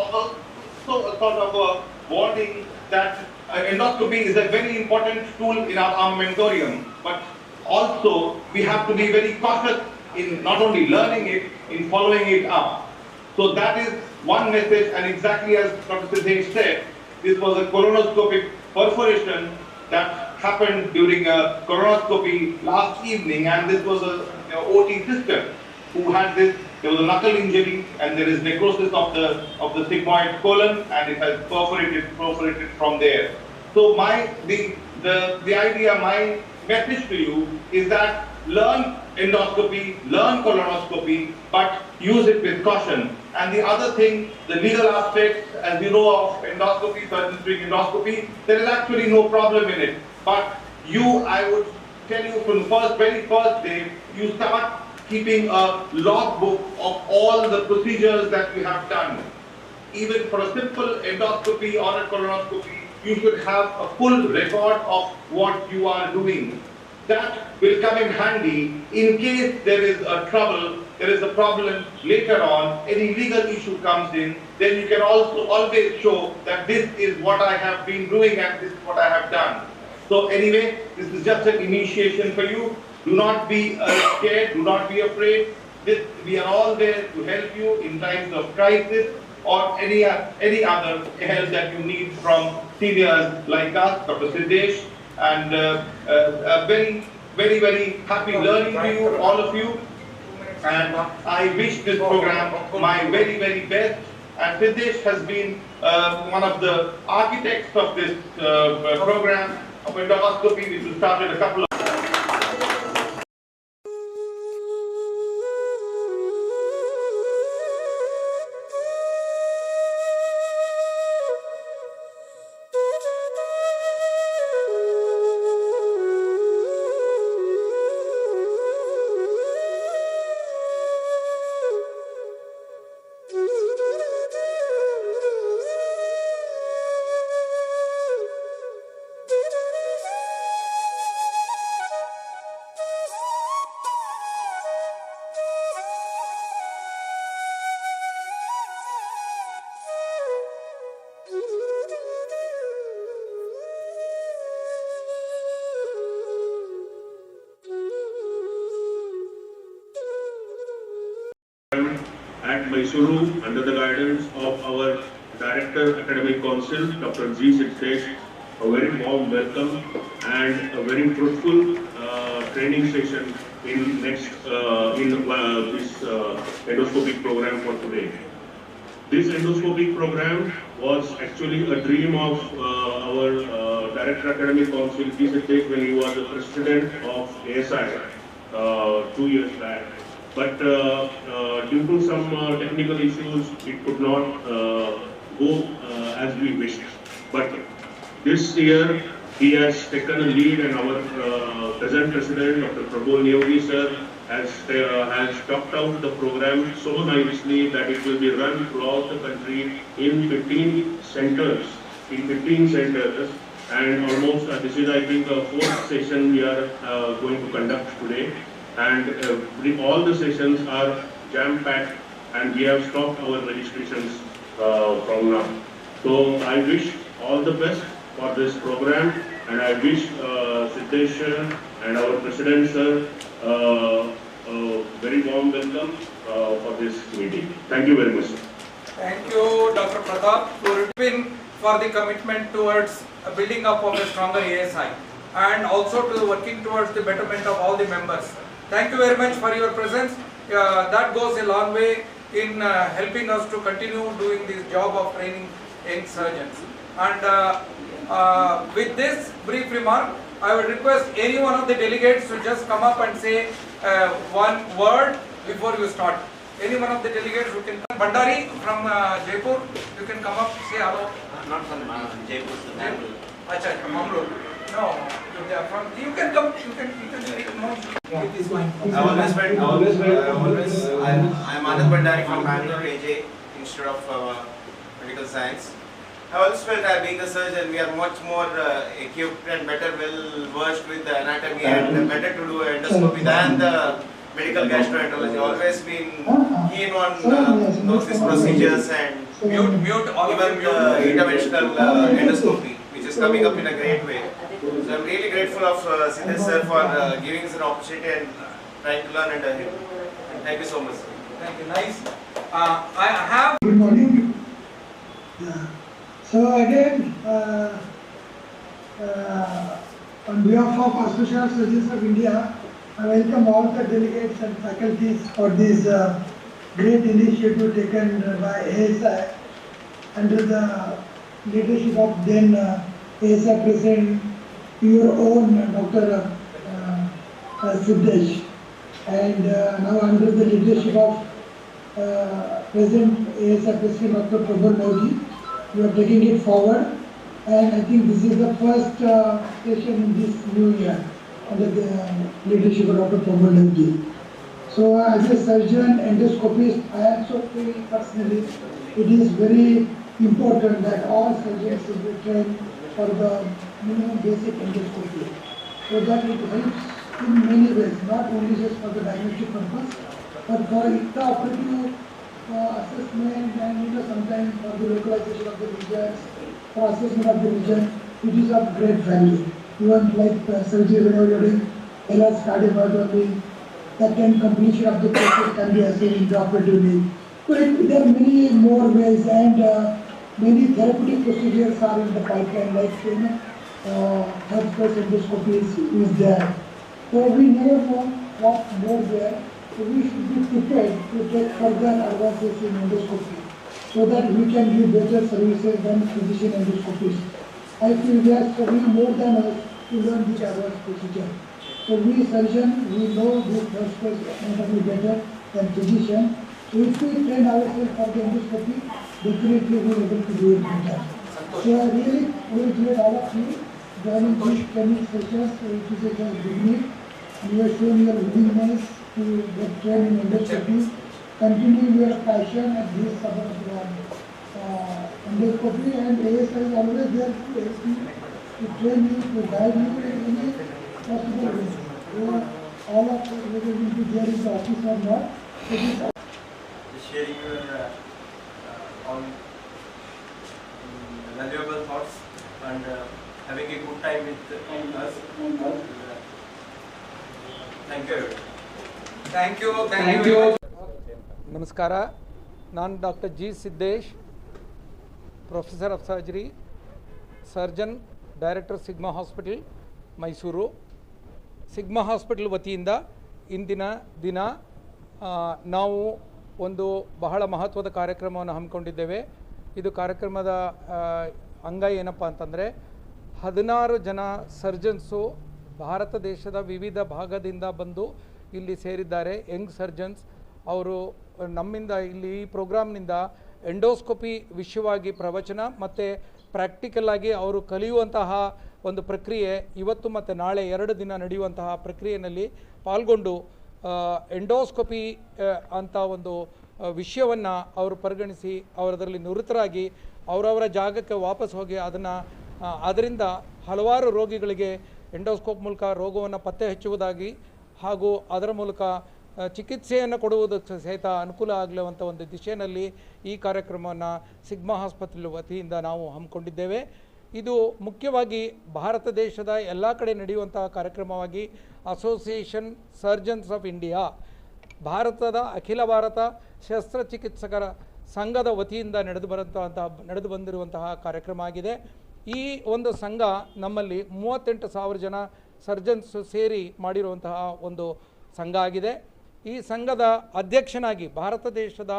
also a sort of a warning that uh, endoscopy is a very important tool in our armamentarium, but also we have to be very cautious in not only learning it, in following it up. So that is one message, and exactly as Dr. Siddesh said, this was a colonoscopic perforation that happened during a colonoscopy last evening, and this was a know, OT sister who had this. There was a knuckle injury, and there is necrosis of the of the sigmoid colon, and it has perforated perforated from there. So my the the the idea, my message to you is that learn endoscopy, learn colonoscopy, but use it with caution. And the other thing, the legal aspects, as you know of endoscopy, surgeons endoscopy, there is actually no problem in it. But you, I would tell you from the first, very first day, you start keeping a logbook of all the procedures that you have done. Even for a simple endoscopy or a colonoscopy, you should have a full record of what you are doing that will come in handy in case there is a trouble, there is a problem later on, any legal issue comes in, then you can also always show that this is what I have been doing and this is what I have done. So anyway, this is just an initiation for you. Do not be uh, scared, do not be afraid. We are all there to help you in times of crisis or any, uh, any other help that you need from seniors like us, Dr. Siddesh, and uh, uh, very, very, very happy learning to you, all of you. And I wish this program my very, very best. And Siddesh has been uh, one of the architects of this uh, program of endoscopy, which was started a couple of at Mysuru under the guidance of our Director Academic Council, Dr. G. Siddesh. A very warm welcome and a very fruitful uh, training session in next uh, in uh, this uh, endoscopic program for today. This endoscopic program was actually a dream of uh, our uh, Director Academic Council, G. Siddesh, when he was the president of ASI two years back. But uh, uh, due to some uh, technical issues, it could not go as we wished. But this year, he has taken a lead and our uh, present president, Dr. Prabhu Neogi sir, has, uh, has talked out the program so nicely that it will be run throughout the country in 15 centers, in 15 centers. And almost, uh, this is I think the fourth session we are going to conduct today. And uh, the- all the sessions are jam-packed and we have stopped our registrations uh, from now. So I wish all the best for this program and I wish uh, Siddesh and our president sir uh, a very warm welcome uh, for this meeting. Thank you very much. Thank you, Dr. Pratap, for the commitment towards building up of a stronger ASI and also to working towards the betterment of all the members. Thank you very much for your presence. Uh, that goes a long way in uh, helping us to continue doing this job of training young surgeons. And uh, uh, with this brief remark, I would request any one of the delegates to just come up and say uh, one word before you start. Any one of the delegates who can, come. Bandari from uh, Jaipur, you can come up, say hello. Not from uh, Jaipur, sir. Acha, from Mangalore. No, they are from, you can come, you can, you can speak. No, it is mine. I always went, I always went, I always, I'm, I'm Anand Bandari from Bangalore, AJ, Institute of uh, Medical Science. I always felt that being a surgeon, we are much more uh, equipped and better well versed with the anatomy and better to do endoscopy than the medical gastroenterology. Always been keen on uh, those these procedures and Mute, mute, all of even the mute. interventional uh, endoscopy, which is coming up in a great way. So I'm really grateful of uh, Siddesh sir for uh, giving us an opportunity and trying to learn under him. Thank you so much. Thank you, nice. Uh, I have Good morning. Yeah. So again, uh, uh, on behalf of Association of Surgeons of India, I welcome all the delegates and faculties for this uh, great initiative taken by ASI under the leadership of then uh, ASI President, your own uh, Dr. Uh, uh, Siddesh, and now under the leadership of ASI President Dr. Prabhu Modi, you are taking it forward. And I think this is the first session in this new year under the leadership of Dr. Prabhu Modi. So uh, as a surgeon, endoscopist, I also feel personally it is very important that all surgeons should be trained for the minimum basic endoscopy. So that it helps in many ways, not only just for the diagnostic purpose, but for intraoperative uh, assessment and you know sometimes for the localization of the regions, for assessment of the region, it is of great value. Even like uh, surgery whenever you're doing LS cardiomyopathy, that can completion of the process can be assessed intraoperatively. So it, there are many more ways and uh, many therapeutic procedures are in the pipeline like you know, health first endoscopy is, there. So we never know what more there. So we should be prepared to take further advances in endoscopy so that we can give better services than physician endoscopists. I feel they are studying more than us to learn this advanced procedure. So we surgeon, we know this first anatomy better than physician. So if we train ourselves for the endoscopy, definitely we will able to do it better. So I really congratulate all of you training sessions, it is beginning. You have shown your willingness to get in. Continue your passion at this about uh, endoscopy and ASI is always there to you, to train you, to guide you in any possible way. So all of you, whether you be there in the office or not, sharing your uh, uh, um, valuable thoughts and uh, having a good time with us. Thank you. Thank you, thank Thank you. you. ನಮಸ್ಕಾರ ನಾನು doctor G Siddesh professor of surgery surgeon director Sigma hospital Mysuru Sigma hospital ವತಿಯಿಂದ ಇಂದಿನ ದಿನ ನಾವು ಒಂದು ಬಹಳ ಮಹತ್ವದ ಕಾರ್ಯಕ್ರಮವನ್ನು ಹಮ್ಮಿಕೊಂಡಿದ್ದೇವೆ ಇದು ಕಾರ್ಯಕ್ರಮದ ಅಂಗ ಏನಪ್ಪ ಅಂತಂದರೆ ಹದಿನಾರು ಜನ ಸರ್ಜನ್ಸು ಭಾರತ ದೇಶದ ವಿವಿಧ ಭಾಗದಿಂದ ಬಂದು ಇಲ್ಲಿ ಸೇರಿದ್ದಾರೆ. ಯಂಗ್ ಸರ್ಜನ್ಸ್ ಅವರು ನಮ್ಮಿಂದ ಇಲ್ಲಿ ಈ ಪ್ರೋಗ್ರಾಮ್ನಿಂದ ಎಂಡೋಸ್ಕೋಪಿ ವಿಷಯವಾಗಿ ಪ್ರವಚನ ಮತ್ತು ಪ್ರಾಕ್ಟಿಕಲ್ ಆಗಿ ಅವರು ಕಲಿಯುವಂತಹ ಒಂದು ಪ್ರಕ್ರಿಯೆ ಇವತ್ತು ಮತ್ತು ನಾಳೆ ಎರಡು ದಿನ ನಡೆಯುವಂತಹ ಪ್ರಕ್ರಿಯೆಯಲ್ಲಿ ಪಾಲ್ಗೊಂಡು ಎಂಡೋಸ್ಕೋಪಿ ಅಂತ ಒಂದು ವಿಷಯವನ್ನು ಅವರು ಪರಿಗಣಿಸಿ ಅವರದರಲ್ಲಿ ನಿವೃತ್ತರಾಗಿ ಅವರವರ ಜಾಗಕ್ಕೆ ವಾಪಸ್ ಹೋಗಿ ಅದನ್ನು ಅದರಿಂದ ಹಲವಾರು ರೋಗಿಗಳಿಗೆ ಎಂಡೋಸ್ಕೋಪ್ ಮೂಲಕ ರೋಗವನ್ನು ಪತ್ತೆ ಹಚ್ಚುವುದಾಗಿ ಹಾಗೂ ಅದರ ಮೂಲಕ ಚಿಕಿತ್ಸೆಯನ್ನು ಕೊಡುವುದಕ್ಕೆ ಸಹಿತ ಅನುಕೂಲ ಆಗಲುವಂಥ ಒಂದು ದಿಶೆಯಲ್ಲಿ ಈ ಕಾರ್ಯಕ್ರಮವನ್ನು ಸಿಗ್ಮಾ ಆಸ್ಪತ್ರೆ ವತಿಯಿಂದ ನಾವು ಹಮ್ಮಿಕೊಂಡಿದ್ದೇವೆ. ಇದು ಮುಖ್ಯವಾಗಿ ಭಾರತ ದೇಶದ ಎಲ್ಲ ಕಡೆ ನಡೆಯುವಂತಹ ಕಾರ್ಯಕ್ರಮವಾಗಿ ಅಸೋಸಿಯೇಷನ್ ಸರ್ಜನ್ಸ್ ಆಫ್ ಇಂಡಿಯಾ ಭಾರತದ ಅಖಿಲ ಭಾರತ ಶಸ್ತ್ರಚಿಕಿತ್ಸಕರ ಸಂಘದ ವತಿಯಿಂದ ನಡೆದು ಬರುವಂತಹ, ನಡೆದು ಬಂದಿರುವಂತಹ ಕಾರ್ಯಕ್ರಮ ಆಗಿದೆ. ಈ ಒಂದು ಸಂಘ ನಮ್ಮಲ್ಲಿ ಮೂವತ್ತೆಂಟು ಸಾವಿರ ಜನ ಸರ್ಜನ್ಸ್ ಸೇರಿ ಮಾಡಿರುವಂತಹ ಒಂದು ಸಂಘ ಆಗಿದೆ. ಈ ಸಂಘದ ಅಧ್ಯಕ್ಷನಾಗಿ ಭಾರತ ದೇಶದ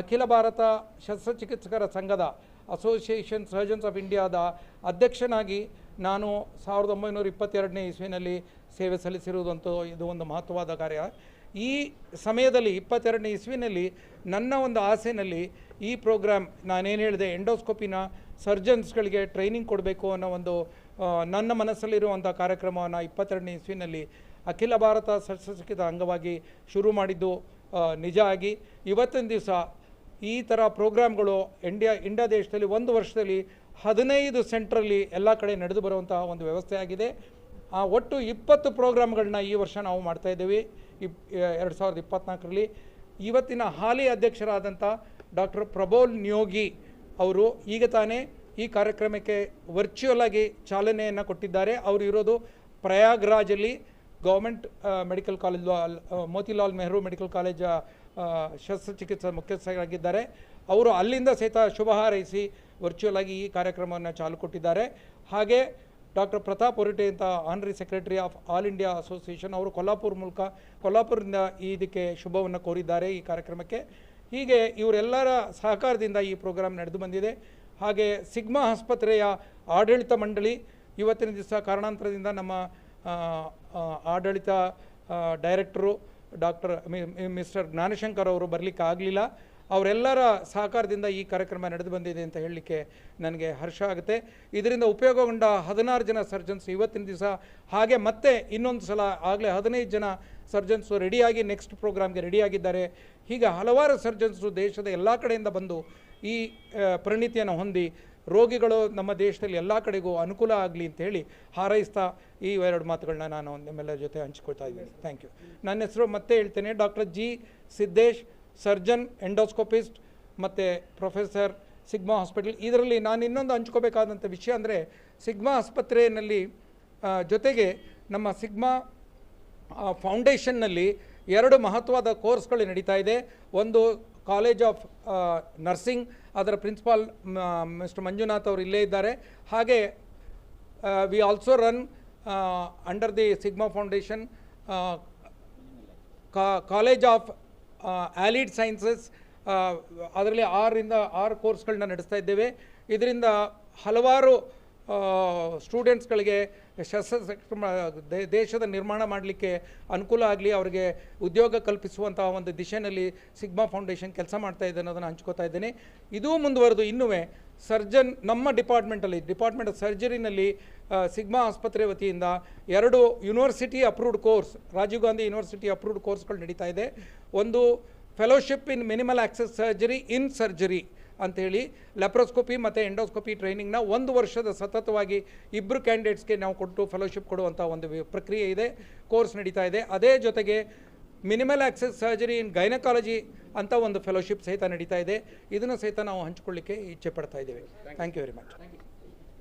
ಅಖಿಲ ಭಾರತ ಶಸ್ತ್ರಚಿಕಿತ್ಸಕರ ಸಂಘದ ಅಸೋಸಿಯೇಷನ್ ಸರ್ಜನ್ಸ್ ಆಫ್ ಇಂಡಿಯಾದ ಅಧ್ಯಕ್ಷನಾಗಿ ನಾನು ಸಾವಿರದ ಒಂಬೈನೂರ ಇಪ್ಪತ್ತೆರಡನೇ ಇಸ್ವಿನಲ್ಲಿ ಸೇವೆ ಸಲ್ಲಿಸಿರುವುದಂತೂ ಇದು ಒಂದು ಮಹತ್ವವಾದ ಕಾರ್ಯ. ಈ ಸಮಯದಲ್ಲಿ ಇಪ್ಪತ್ತೆರಡನೇ ಇಸ್ವಿನಲ್ಲಿ ನನ್ನ ಒಂದು ಆಸೆಯಲ್ಲಿ ಈ ಪ್ರೋಗ್ರಾಮ್ ನಾನೇನು ಹೇಳಿದೆ, ಎಂಡೋಸ್ಕೋಪಿನ ಸರ್ಜನ್ಸ್ಗಳಿಗೆ ಟ್ರೈನಿಂಗ್ ಕೊಡಬೇಕು ಅನ್ನೋ ಒಂದು ನನ್ನ ಮನಸ್ಸಲ್ಲಿರುವಂಥ ಕಾರ್ಯಕ್ರಮವನ್ನು ಇಪ್ಪತ್ತೆರಡನೇ ಇಸ್ವಿನಲ್ಲಿ ಅಖಿಲ ಭಾರತ ಶಸ್ತ್ರಚಿಕಿತ್ಸಾ ಅಂಗವಾಗಿ ಶುರು ಮಾಡಿದ್ದು ನಿಜ ಆಗಿ ಇವತ್ತಿನ ದಿವಸ ಈ ಥರ ಪ್ರೋಗ್ರಾಮ್ಗಳು ಇಂಡಿಯಾ ಇಂಡಿಯಾ ದೇಶದಲ್ಲಿ ಒಂದು ವರ್ಷದಲ್ಲಿ ಹದಿನೈದು ಸೆಂಟ್ರಲ್ಲಿ ಎಲ್ಲ ಕಡೆ ನಡೆದು ಬರುವಂತಹ ಒಂದು ವ್ಯವಸ್ಥೆ ಆಗಿದೆ. ಆ, ಒಟ್ಟು ಇಪ್ಪತ್ತು ಪ್ರೋಗ್ರಾಮ್ಗಳನ್ನ ಈ ವರ್ಷ ನಾವು ಮಾಡ್ತಾ ಇದ್ದೀವಿ. ಇಪ್ ಎರಡು ಸಾವಿರದ ಇಪ್ಪತ್ತ್ನಾಲ್ಕರಲ್ಲಿ ಇವತ್ತಿನ ಹಾಲಿ ಅಧ್ಯಕ್ಷರಾದಂಥ ಡಾಕ್ಟರ್ ಪ್ರಬೋಲ್ ನ್ಯೋಗಿ ಅವರು ಈಗ ತಾನೇ ಈ ಕಾರ್ಯಕ್ರಮಕ್ಕೆ ವರ್ಚುವಲ್ ಆಗಿ ಚಾಲನೆಯನ್ನು ಕೊಟ್ಟಿದ್ದಾರೆ. ಅವರು ಇರೋದು ಪ್ರಯಾಗ್ರಾಜಲ್ಲಿ government medical college Motilal Nehru medical college ಶಸ್ತ್ರಚಿಕಿತ್ಸಾ ಮುಖ್ಯಸ್ಥರಾಗಿದ್ದಾರೆ. ಅವರು ಅಲ್ಲಿಂದ ಸಹಿತ ಶುಭ ಹಾರೈಸಿ ವರ್ಚುವಲ್ ಆಗಿ ಈ ಕಾರ್ಯಕ್ರಮವನ್ನು ಚಾಲು ಕೊಟ್ಟಿದ್ದಾರೆ. ಹಾಗೆ ಡಾಕ್ಟರ್ ಪ್ರತಾಪ್ ಹೊರಟೆ ಅಂತ honorary secretary of all India association ಅವರು ಕೊಲ್ಲಾಪುರ ಮೂಲಕ ಕೊಲ್ಲಾಪುರದಿಂದ ಈ ಇದಕ್ಕೆ ಶುಭವನ್ನು ಕೋರಿದ್ದಾರೆ ಈ ಕಾರ್ಯಕ್ರಮಕ್ಕೆ. ಹೀಗೆ ಇವರೆಲ್ಲರ ಸಹಕಾರದಿಂದ ಈ ಪ್ರೋಗ್ರಾಮ್ ನಡೆದು ಬಂದಿದೆ. ಹಾಗೆ ಸಿಗ್ಮಾ ಆಸ್ಪತ್ರೆಯ ಆಡಳಿತ ಮಂಡಳಿ ಇವತ್ತಿನ ದಿವಸ ಕಾರಣಾಂತರದಿಂದ ನಮ್ಮ ಆಡಳಿತ ಡೈರೆಕ್ಟರು ಡಾಕ್ಟರ್ ಮಿಸ್ಟರ್ ಜ್ಞಾನಶಂಕರ್ ಅವರು ಬರಲಿಕ್ಕೆ ಆಗಲಿಲ್ಲ ಅವರೆಲ್ಲರ ಸಹಕಾರದಿಂದ ಈ ಕಾರ್ಯಕ್ರಮ ನಡೆದು ಬಂದಿದೆ ಅಂತ ಹೇಳಲಿಕ್ಕೆ ನನಗೆ ಹರ್ಷ ಆಗುತ್ತೆ. ಇದರಿಂದ ಉಪಯೋಗಗೊಂಡ ಹದಿನಾರು ಜನ ಸರ್ಜನ್ಸ್ ಇವತ್ತಿನ ದಿವಸ, ಹಾಗೆ ಮತ್ತೆ ಇನ್ನೊಂದು ಸಲ ಆಗಲೇ ಹದಿನೈದು ಜನ ಸರ್ಜನ್ಸು ರೆಡಿಯಾಗಿ ನೆಕ್ಸ್ಟ್ ಪ್ರೋಗ್ರಾಮ್ಗೆ ರೆಡಿಯಾಗಿದ್ದಾರೆ. ಹೀಗೆ ಹಲವಾರು ಸರ್ಜನ್ಸು ದೇಶದ ಎಲ್ಲ ಕಡೆಯಿಂದ ಬಂದು ಈ ಪರಿಣಿತಿಯನ್ನು ಹೊಂದಿ ರೋಗಿಗಳು ನಮ್ಮ ದೇಶದಲ್ಲಿ ಎಲ್ಲ ಕಡೆಗೂ ಅನುಕೂಲ ಆಗಲಿ ಅಂತ ಹೇಳಿ ಹಾರೈಸ್ತಾ ಈ ಎರಡು ಮಾತುಗಳನ್ನ ನಾನು ನಿಮ್ಮೆಲ್ಲರ ಜೊತೆ ಹಂಚಿಕೊಳ್ತಾ ಇದ್ದೀನಿ. ಥ್ಯಾಂಕ್ ಯು ನನ್ನ ಹೆಸರು ಮತ್ತೆ ಹೇಳ್ತೇನೆ doctor G Siddesh. Surgeon, endoscopist ಮತ್ತು ಪ್ರೊಫೆಸರ್ ಸಿಗ್ಮಾ ಹಾಸ್ಪಿಟಲ್. ಇದರಲ್ಲಿ ನಾನು ಇನ್ನೊಂದು ಹಂಚ್ಕೋಬೇಕಾದಂಥ ವಿಷಯ ಅಂದರೆ ಸಿಗ್ಮಾ ಆಸ್ಪತ್ರೆಯಲ್ಲಿ ಜೊತೆಗೆ ನಮ್ಮ ಸಿಗ್ಮಾ ಫೌಂಡೇಶನ್ನಲ್ಲಿ ಎರಡು ಮಹತ್ವದ ಕೋರ್ಸ್ಗಳು ನಡೀತಾ ಇದೆ. ಒಂದು ಕಾಲೇಜ್ ಆಫ್ ನರ್ಸಿಂಗ್, ಅದರ ಪ್ರಿನ್ಸಿಪಾಲ್ ಮಿಸ್ಟರ್ ಮಂಜುನಾಥ್ ಅವರು ಇಲ್ಲೇ ಇದ್ದಾರೆ. ಹಾಗೆ we also run under the Sigma foundation college of allied sciences ಅದರಲ್ಲಿ ಆರರಿಂದ ಆರು ಕೋರ್ಸ್ಗಳನ್ನ ನಡೆಸ್ತಾ ಇದ್ದೇವೆ. ಇದರಿಂದ ಹಲವಾರು ಸ್ಟೂಡೆಂಟ್ಸ್ಗಳಿಗೆ ಶಸ್ತ್ರ ದೇಶದ ನಿರ್ಮಾಣ ಮಾಡಲಿಕ್ಕೆ ಅನುಕೂಲ ಆಗಲಿ, ಅವರಿಗೆ ಉದ್ಯೋಗ ಕಲ್ಪಿಸುವಂತಹ ಒಂದು ದಿಶೆಯಲ್ಲಿ ಸಿಗ್ಮಾ ಫೌಂಡೇಶನ್ ಕೆಲಸ ಮಾಡ್ತಾ ಇದೆ ಅನ್ನೋದನ್ನು ಹಂಚ್ಕೋತಾ ಇದ್ದೇನೆ. ಇದೂ ಮುಂದುವರೆದು ಇನ್ನೂ ಸರ್ಜನ್, ನಮ್ಮ ಡಿಪಾರ್ಟ್ಮೆಂಟಲ್ಲಿ, ಡಿಪಾರ್ಟ್ಮೆಂಟ್ ಆಫ್ ಸರ್ಜರಿನಲ್ಲಿ ಸಿಗ್ಮಾ ಆಸ್ಪತ್ರೆ ವತಿಯಿಂದ ಎರಡು university approved course, Rajiv Gandhi university approved ಕೋರ್ಸ್ಗಳು ನಡೀತಾ ಇದೆ. ಒಂದು fellowship in minimal access surgery, in surgery ಅಂಥೇಳಿ ಲೆಪ್ರೋಸ್ಕೋಪಿ ಮತ್ತು ಎಂಡೋಸ್ಕೋಪಿ ಟ್ರೈನಿಂಗ್ನ ಒಂದು ವರ್ಷದ ಸತತವಾಗಿ ಇಬ್ಬರು ಕ್ಯಾಂಡಿಡೇಟ್ಸ್ಗೆ ನಾವು ಕೊಟ್ಟು ಫೆಲೋಶಿಪ್ ಕೊಡುವಂಥ ಒಂದು ಪ್ರಕ್ರಿಯೆ ಇದೆ, ಕೋರ್ಸ್ ನಡೀತಾ ಇದೆ. ಅದೇ ಜೊತೆಗೆ minimal access surgery in gynaecology ಅಂತ ಒಂದು ಫೆಲೋಶಿಪ್ ಸಹಿತ ನಡೀತಾ ಇದೆ. ಇದನ್ನು ಸಹಿತ ನಾವು ಹಂಚಿಕೊಳ್ಳಿಕ್ಕೆ ಇಚ್ಛೆ ಪಡ್ತಾ ಇದ್ದೇವೆ. Thank you very much